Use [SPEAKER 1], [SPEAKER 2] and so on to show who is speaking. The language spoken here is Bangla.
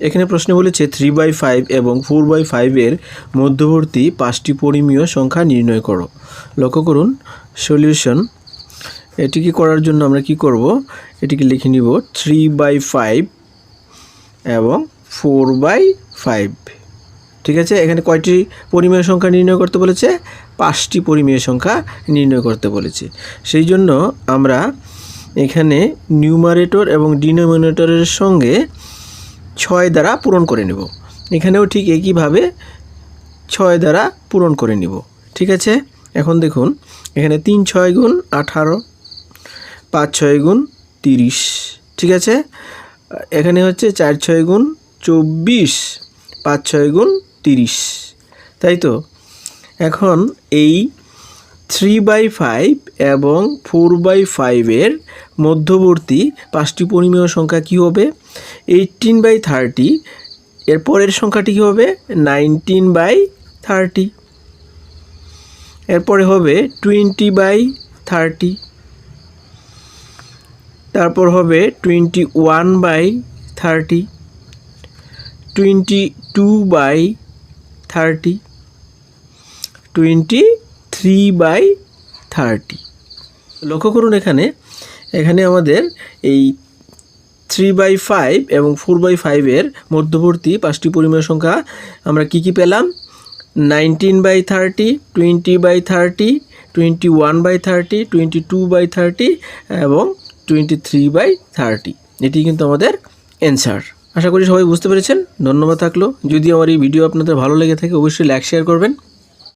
[SPEAKER 1] এখানে প্রশ্ন বলেছে থ্রি বাই ফাইভ এবং ফোর বাই ফাইভের মধ্যবর্তী পাঁচটি পরিমীয় সংখ্যা নির্ণয় করো। লক্ষ্য করুন সলিউশন এটিকে করার জন্য আমরা কি করব? এটিকে লিখে নিব থ্রি বাই ফাইভ এবং ফোর বাই ফাইভ ঠিক আছে? এখানে কয়টি পরিমেয় সংখ্যা নির্ণয় করতে বলেছে? পাঁচটি পরিমেয় সংখ্যা নির্ণয় করতে বলেছে। সেই জন্য আমরা এখানে নিউমারেটর এবং ডিনোমিনেটরের সঙ্গে ছয় দ্বারা পূরণ করে নেব। এখানেও ঠিক একইভাবে ছয় দ্বারা পূরণ করে নিব। ঠিক আছে? এখন দেখুন, এখানে তিন ছয় গুণ আঠারো, পাঁচ ছয় গুণ তিরিশ। ঠিক আছে? এখানে হচ্ছে চার ছয় গুণ চব্বিশ, পাঁচ ছয় গুণ তিরিশ। তাই তো? এখন এই থ্রি বাই ফাইভ এবং ফোর বাই ফাইভের মধ্যবর্তী পাঁচটি পরিমেয় সংখ্যা কী হবে? এইটিন বাই থার্টি এর পরের সংখ্যাটি কী হবে? নাইনটিন বাই থার্টি এরপরে হবে টোয়েন্টি বাই থার্টি তারপর হবে twenty one by thirty twenty two by thirty twenty three by thirty লক্ষ্য করুন এখানে। এখানে আমাদের এই থ্রি বাই ফাইভ এবং ফোর বাই ফাইভের মধ্যবর্তী পাঁচটি পরিমেয় সংখ্যা আমরা কি কি পেলাম? Nineteen by thirty twenty by thirty twenty one by thirty twenty two by thirty এবং টোয়েন্টি থ্রি বাই থার্টি এটি কিন্তু আমাদের অ্যান্সার আশা করি সবাই বুঝতে পেরেছেন। ধন্যবাদ থাকল। যদি আমার এই ভিডিও আপনাদের ভালো লেগে থাকে, অবশ্যই লাইক শেয়ার করবেন।